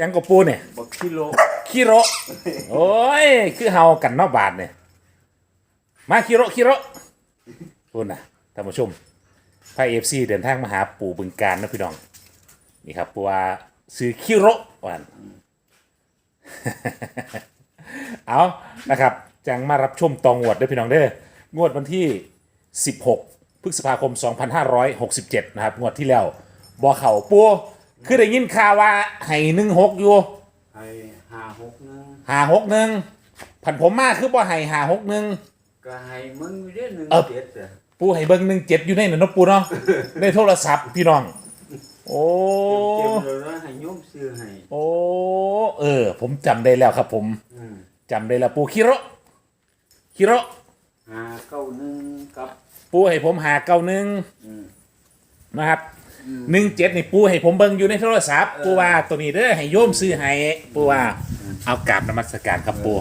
ยังกับปูเนี่ยบักกิโลคิโรโอ้ยคือเฮากันเนอกบาทเนี่ยมาคิโรคิโรพูดนะท่านผู้ชมพายเอฟซีเดินทางมาหาปู่บึงการนะพี่น้อง นี่ครับปูว่าซื้อคิโรวัน เอานะครับ จังมารับชมตองงวดด้วยพี่น้องเด้องวดวันที่ 16 พฤษภาคม 2567 นะครับ งวดที่แล้วบอเข่าปู คือได้ยินข่าวว่าให้หนึ่งหกอยู่ไอ้ห้าหกหนึงหาหกหนึ่งผันผมมากคือบ่ให้หาหกหนึ่ง ก็ให้มึงอยู่เด้อหนึ่งเอ้าเจ็ดอะปูให้เบิ้งหนึ่งเจ็ดอยู่ในนั้นเนาะปูเนาะ ในโทรศัพท์พี่น้อง โอ้ เจ็บๆเลยนะให้โยมซื้อให้โอ้ เออ ผมจำได้แล้วครับผมอืมจำได้แล้วปูคิโรคิโรห้าเก้าหนึ่งกับปูให้ผมหาเก้าหนึ่งอืมนะครับ หนึ่งเจ็ดนี่ปูให้ผมเบิ้งอยู่ในโทรศัพท์ปูว่าตัวนี้เด้อให้โยมซื้อให้ปูว่าเอากราบนมัสการครับปู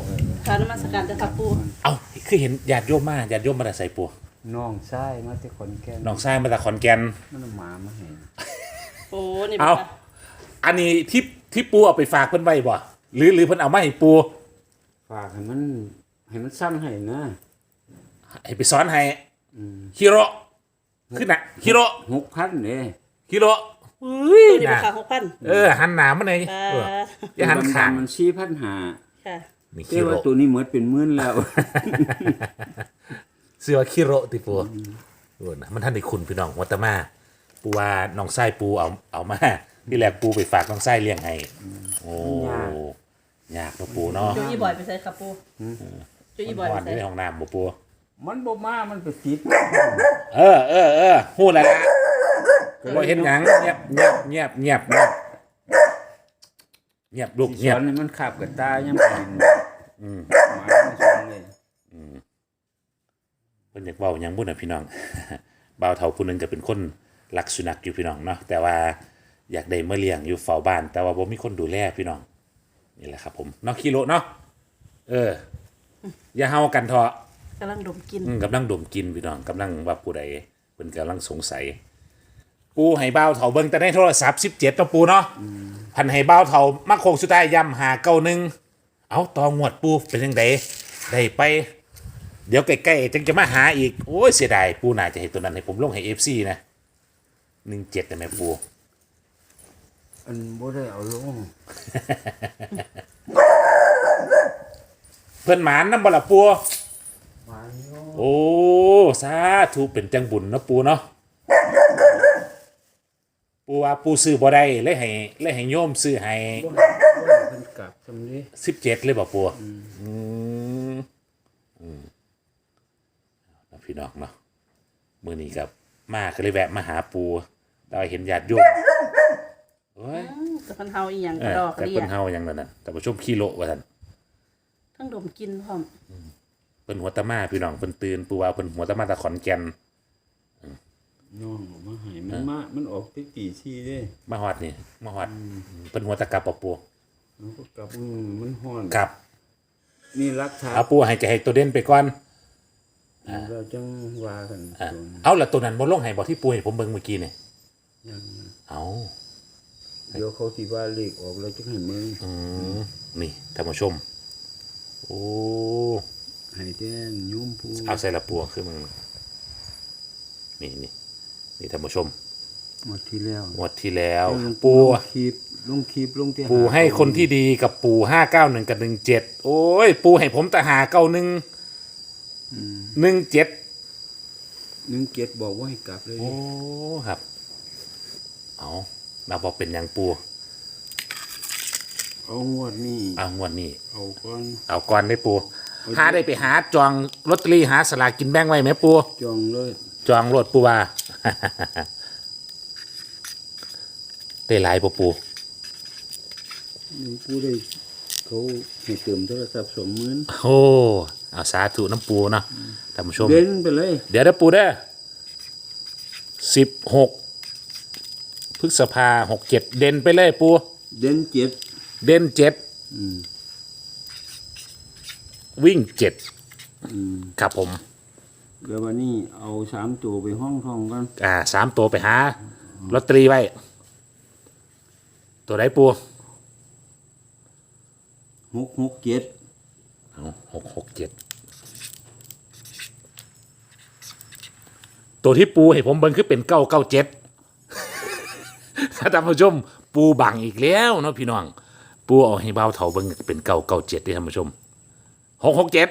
การนมัสการเจ้าค่ะปูเอาคือเห็นญาติโยมมาญาติโยมมาแต่ใส่ปูน้องชายมาที่ขอนแก่นน้องชายมาจากขอนแก่นมันเอาหมามาให้โอ้นี่เอาค่ะอันนี้ที่ที่ปูเอาไปฝากเพิ่นไว้บ่หรือหรือเพิ่นเอามาให้ปูฝากให้มันให้มันสั้นให้นะให้ไปสอนให้อืมฮิโร่ขึ้นน่ะฮิโร่หกพันเนี่ย ฮิโร่เฮ้ยตัวนี้น่ะราคาหกพันเออหันหน้ามาหน่อยค่ะเอออย่าหันข้างมันสี่พันหาค่ะนี่แต่ฮิว่าโร่ตัวนี้เหมือนเป็นหมื่นแล้ว เสื้อว่าฮิโร่ติปูเออนะมันท่านได้คุณพี่น้องวัตมา ปูว่าน้องไส้ปูเอาเอามาที่แรกปูไปฝากน้องไส้เลี้ยงให้โอ้ยากเนาะปูเนาะโจยี่บอยไปใส่ค่ะปูโจยี่บอยอ่ไปอนใส่อยู่ในห้องน้ำบ่ปูมันบ่มามันไปติด เออเออเออพูดแล้วละ บ่เห็นหยังเงียบเงียบเงียบเงียบเงียบเงียบลูกที่เงีสยอบนนี่มันขับกับตายังเป็นหมาไม่สอนเลยเพิ่นอยากเว้าหยังบุ่นน่ะพี่น้อง บ่าวเฒ่าผู้หนึงก็เป็นคนรักสุนัขอยู่พี่น้องเนาะแต่ว่าอยากได้มาเลี้ยงอยู่เฝ้าบ้าน แต่ว่าบ่มีคนดูแลพี่น้องนี่แหละครับผมเนาะคิโลเนาะเออ อย่าเฮากันเถอะกำลังดมกลิน อืมกำลังดมกินพี่น้องกำลังว่าผู้ใดเพิ่นกำลังสงสัย ปูให้บ่าวเฒ่าเบิ่งแต่ในโทรศัพท์17เนาะปูเนาะพันให้บ่าวเฒ่ามาโคงสุดท้ายย้ำหาเก้าหนึ่งเอาตองวดปูเป็นจังไดได้ไป เดี๋ยวใกล้ๆจึงจะมาหาอีก โอ้ยเสียดายปูน่าจะให้ตัวนั้นให้ผมลงให้ FC นะ17ได้ไหมปูอันบ่ได้เอาลงเพิ่นหมานนำบ่ล่ะปูมาโยโอ้ สาธุเป็นจังบุญเนาะปูเนาะ ปูว่าปูซื้อบ่ได้เลยให้เลยให้โยมซื้อให้บ่ให้บ่ให้เพิ่นกลับจำนี้สิบเจ็ดเลยบอกปูอืมอืมเอาพี่น้องเนาะมือนี้กับมาก็เลยแวะมาหาปูเราเห็นญาติโยมโอ้ยอืมกับพันเฮาอีหยังเอกระอดอกกแต่ระเดีเพิ่ยนเฮาอย่างนั้นน่ะแต่ประชมขี้โลว่าท่านทั้งดมกลินพร้อมเพิ่นหัวตะมาพี่น้องเพิ่นตื่นปูว่าเพิ่นหัวตะมาตะขอนแก่น น้องเอามาให้มันมามันออกที่ตีซี่เด้มาฮอดนี่มาฮอดเพิ่นหัวตะกลับปะปูมันก็กลับอืมมันฮ้อนครับนี่รักฐานเอาปูให้จะให้ตัวเด่นไปก่อน เราจังว่ากันอะส่วนเอาละตัวนั้นบ่ลงให้บอกที่ปูให้ผมเบิ่งเมื่อกี้นี่ยังเอาเดี๋ยวเขาสิว่าเลขออกแล้วจังให้มึงอืมนี่ท่านผู้ชม โอ้ให้แจ้งโยมผู้เอาใส่ละปัวขึ้นมึงนี่นี่ นี่ท่านผู้ชมหมดที่แล้วงวดที่แล้วลงปูลงคลิปลงคลิปลงที่ปูให้คนที่ดีกับปูห้าเก้าหนึ่งกับหนึ่งเจ็ดโอ้ย ปูให้ผมแต่หาเก้าหนึ่งหนึ่งเจ็ดหนึ่งเจ็ดบอกว่าให้กลับเลยโอ้ครับ เอาเราบอกเป็นอย่างปูเอางวดนี้เอางวดนี้ เอาก่อน เอาก่อนได้ปูหาได้ไปหาจองลอตเตอรี่หาสลากกินแบ่งไว้ไหมปูจองเลย จองรถปูว่า ได้หลายปะปูหนึ่งผู้ได้เขาให้เติมโทรศัพท์สองหมื่นโอ้เอาสาธุน้ำปูเนาะท่านผู้ชม เด่นไปเลย เดี๋ยวนะปูเด้อสิบหกพฤษภาหกเจ็ดเด่นไปเลยปู เด่นเจ็ดเด่นเจ็ดอืมวิ่งเจ็ดอืมครับผม เดี๋ยววันนี้เอาสามตัวไปห้องทองกันอ่าสามตัวไปหาลอตเตอรี่ไว้ ตัวไหนปูหกหกเจ็ดเอาหกหกเจ็ดตัวที่ปูให้ผมเบิ่งคือเป็นเก้าเก้าเจ็ดถ้าท่านผู้ชม ปูบังอีกแล้วเนาะพี่น้อง ปูเอาให้เบาเถาเบิ่งเป็นเก้าเก้าเจ็ดที่ท่านผู้ชม หกหกเจ็ด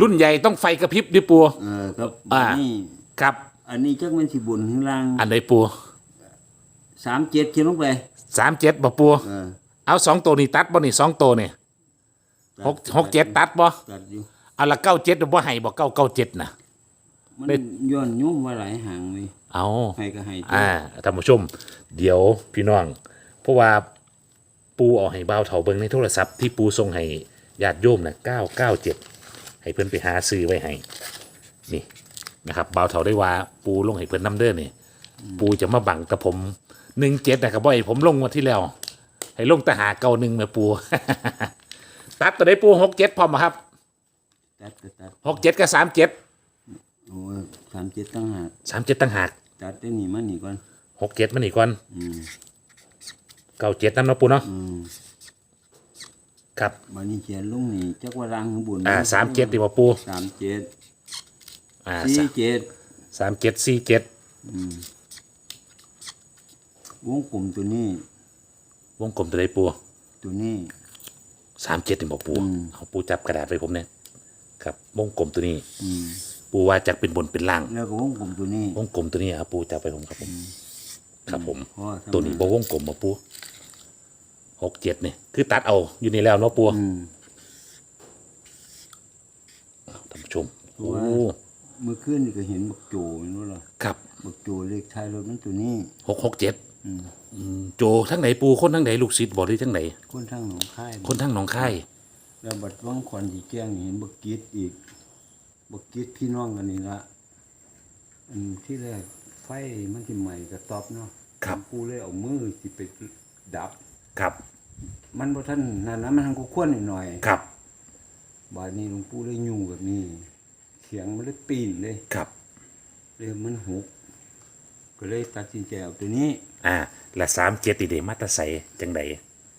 รุ่นใหญ่ต้องไฟกระพริบดิปูเออครับอ่านี่ครับ อันนี้จักมันสิบุญข้างล่างอันใดปูสามเจ็ดเขียนลงไปสามเจ็ดบ่ปูเออเอาสองตัวนี้ตัดบ่นี่สองตัวนี่หกหกเจ็ดตัดบ่ตัดอยู่เอาละเก้าเจ็ดบ่ให้บ่เก้าเก้าเจ็ดนะมันเป็นย้อนยุ่มว่าหลายหางไหมเอาให้ก็ให้อ่าท่านผู้ชม เดี๋ยวพี่น้องเพราะว่าปูเอาให้บ่าวเถาเบิ่งในโทรศัพท์ที่ปูส่งให้ ญาติโยมนะ997ให้เพิ่นไปหาซื้อไว้ให้นี่นะครับบ่าวเถาได้ว่าปูลงให้เพิ่นนํเด้อนี่ปูจะมาบังกับผม17นะครับบ่ให้ผมลงงวันที่แล้ว ให้ลงแตหาเก่าหนึ่งแม่ปู ตัดตัวได้ปู67พร้อมบ่ครับตัดก็ตัด67กับ37โอ้ยสามเจ็ดตั้งหาก37ต่างหากตัดได้หนีมาหนีก่อน67มันอีกก่อนอืม97นำเนาะปูเนาะอืม ครับบันนี้เขียนลงนี่จักว่าล่างข้างบนอ่า37ดีบ่ปูสามเจ็ดอ่าสี่เจ็ดสามเจ็ดสี่เจ็ดวงกลมตัวนี้ วงกลมตัวใดปูตัวนี้สามเจ็ดนี่บอกปูอืมเอาปูจับกระดาษไปผมเนี่ยครับวงกลมตัวนี้อืมปูว่าจะเป็นบนเป็นล่าง แล้วก็วงกลมตัวนี้วงกลมตัวนี้ครับปูจับไปผมครับผมครับผมเพราะาตัวนี้บ่วงกลมบ่ปู หกเจ็ดนี่คือตัดเอาอยู่นี่แล้วเนาะปูอืมท่านผู้ชมเพโอ้ราะว่าเมื่อคืนนี่ก็เห็นบักโจเห็นว่าล่ะครับบักโจเลขท้ายรถมันตัวนี้ หกหกเจ็ดอืมโจทั้งไหนปูคนทั้งไหนลูกศิษย์บอกที่ทั้งไหน คนทางหนองคายคนทั้งหนองคายแล้วบัดวังควันสีแก้งนี่เห็นบักกีดอีกบักกีดพี่น้องกันนี่ละอันที่แรกไฟมันสิใหม่กระตอบเนาะครับ กูเลยเอามือสิไปดับ ครับ มันบ่ทันนั่นนะมันทางกูควนหน่อยๆครับ บาดนี้หลวงปู่เลยยุ่งแบบนี้เสียงมันเลยปีนเลยครับ เลยมันหุกก็เลยตัดสินใจเอาตัวนี้ อ่าและสามเจ็ดตีเดมาตาใสจังใด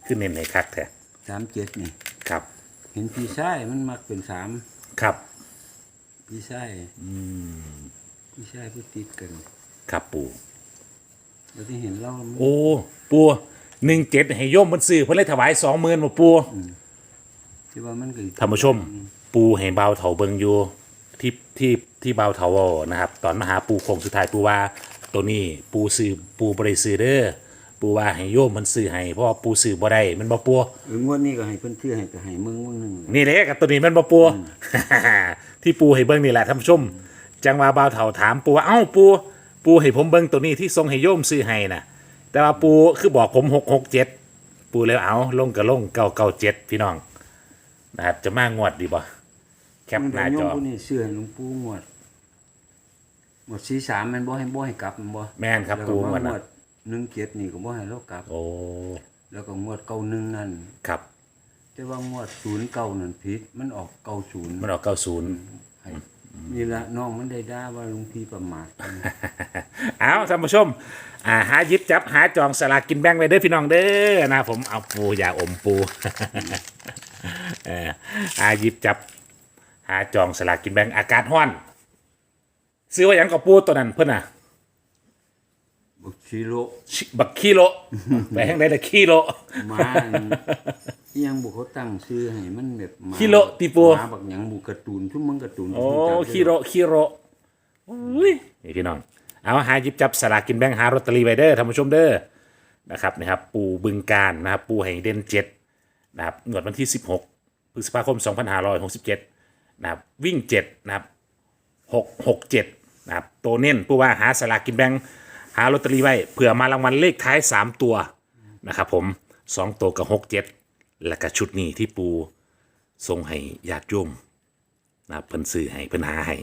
ขึ้นเน้นในคักแท้สามเจ็ดนี่ครับ เห็นพี่ชายมันมักเป็นสามครับพี่ชายพี่ชายพูดติดกันครับปูแล้วที่เห็นเรามันโอ้ ปู หนึ่งเจ็ดให้โยมมันซื้อเพื่อเลยถวายสองหมื่นมาปูที่ว่ามันก็ท่านผู้ชม ปูให้เบาเถาเบิงอยู่ที่ที่ที่เบาเถาเว้านะครับ ตอนมาหาปูโคงสุดท้ายปูว่าตัวนี้ปูซื้อปูบริซื้อเด้อปูว่าให้โยมมันซื้อให้เพราะว่าปูซื้อบ่ได้มันบ่ปูเอองวดนี้ก็ให้เพิ่นเชื่อให้ก็ให้มึงมึงหนึงนี่เลยกับตัวนี้มันบ่ปู ที่ปูให้เบิ่งนี่แหละท่านผู้ชม จังว่าบ่าวเฒ่าถามปูว่าเอ้าปู ปูให้ผมเบิ่งตัวนี้ที่ทรงให้โยมซื้อให้น่ะ แต่ว่าปูคือบอกผม667ปูเลยเอาลงก็ลง997พี่น้องนะครับจะมางวดดีบ่แคปมันหน้าโยจมอผู้นี้เชื่อให้หลวงปู่งวดงวดสี่สามมันบ่ให้บ่ให้กลับมันบ่แม่นครับแล้วปูก็งวมาดงน่ะวดหนึ่งเจ็ดนี่ก็บ่ให้เรากลับ โอ้แล้วก็งวดเก้าหนึ่งนั่นครับ แต่ว่างวดศูนย์เก้านั่นผิดมันออกเก้าศูนย์มันออก90ให้นี่ ละน้องมันได้ด่าว่าหลุงพี่ประมาท เอาท่านผู้ชมอ่าหาหยิบจับหาจองสลากกินแบ่งไว้เด้อพี่น้องเด้อนะผมเอาปูอย่าอมปูเออหาหยิบจับ หาจองสลากกินแบ่งอากาศห้อน ซื้อไว้หยังกับปูตัวนั้นเพื่อนน่ะ บักชิโรชิบักคีโล ไปแห่งใดละคีโล มา อิหยังบุเขาตั้งชื่อให้มันแบบหมาคิโลติปูหมาบักหยังบุการ์ตูนทุ่มมึงการ์ตูนโอ้รู้จักคีโรคีโรอุ้ยนี่พี่น้อง เอาหาหยิบจับสลากกินแบ่งหาลอตเตอรี่ไว้เด้อท่านผู้ชมเด้อนะครับนะครับ ปูบึงการนะครับ ปูแห่งเด่นเจ็ดนะครับงวดวันที่ 16พฤษภาคม 2567นะครับวิ่ง7นะครับ6 6 7นะครับตัวเน้นปูว่าหาสลากกินแบ่งหาลอตเตอรี่ไว้เผื่อมารางวัลเลขท้าย 3 ตัวนะครับผม 2 ตัวกับ 6 7 แล้วก็ชุดนี้ที่ปูทรงให้ญาติโยมนะครับเพิ่นซื้อให้เพิ่นหาให้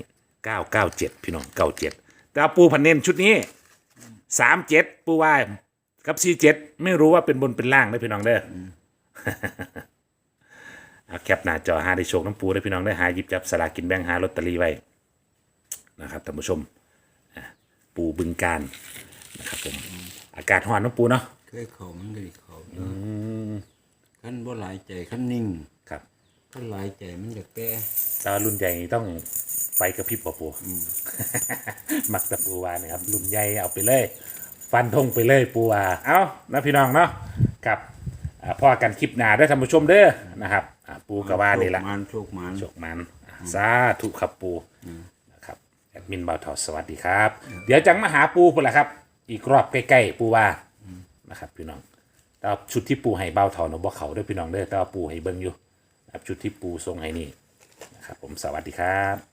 เก้าเก้าเจ็ดพี่น้องเก้าเจ็ดแต่ปูพันเน้นชุดนี้สามเจ็ดปูว่ากับสี่เจ็ดไม่รู้ว่าเป็นบนเป็นล่างนะพี่น้องเด้อเอาแคปหน้าจอหาได้โชคน้ำปูได้พี่น้องได้หาหยิบจับสลากินแบ่งหาลอตเตอรี่ไว้นะครับท่านผู้ชมปูบึงการนะครับผมอากาศร้อนน้ำปูเนาะเคยเขามันก็ได้เขาขั้น บ่หลายใจขั้นนิ่งถ้าหลายใจมันจะแก้แตว่ารุ่นใหญ่นี่ต้องไฟกระพริบปะปูมักตะปูวาเนี่ยครับรุ่นใหญ่เอาไปเลย ฟันธงไปเลยปูวาเอานะพี่น้องเนาะกับอ่าพ่อกันคลิปหนาได้อท่านผู้ชมเด้อนะครับอ่าปูกะว่านี่แหละ โชคมันโชคมัน โชคมันอ่าสาธุครับปูนะครับแอดมินเบาทอสวัสดีครับ เดี๋ยวจังมาหาปูพุ่นละครับ อีกรอบใกล้ๆปูว่านะครับพี่น้อง แต่ชุดที่ปูให้เบาเทาหนาะบ่เขาด้วยพี่น้องเด้อแต่ว่าปูให้เบิ่งอยู่นะครับชุดที่ปูทรงให้นี่นะครับผมสวัสดีครับ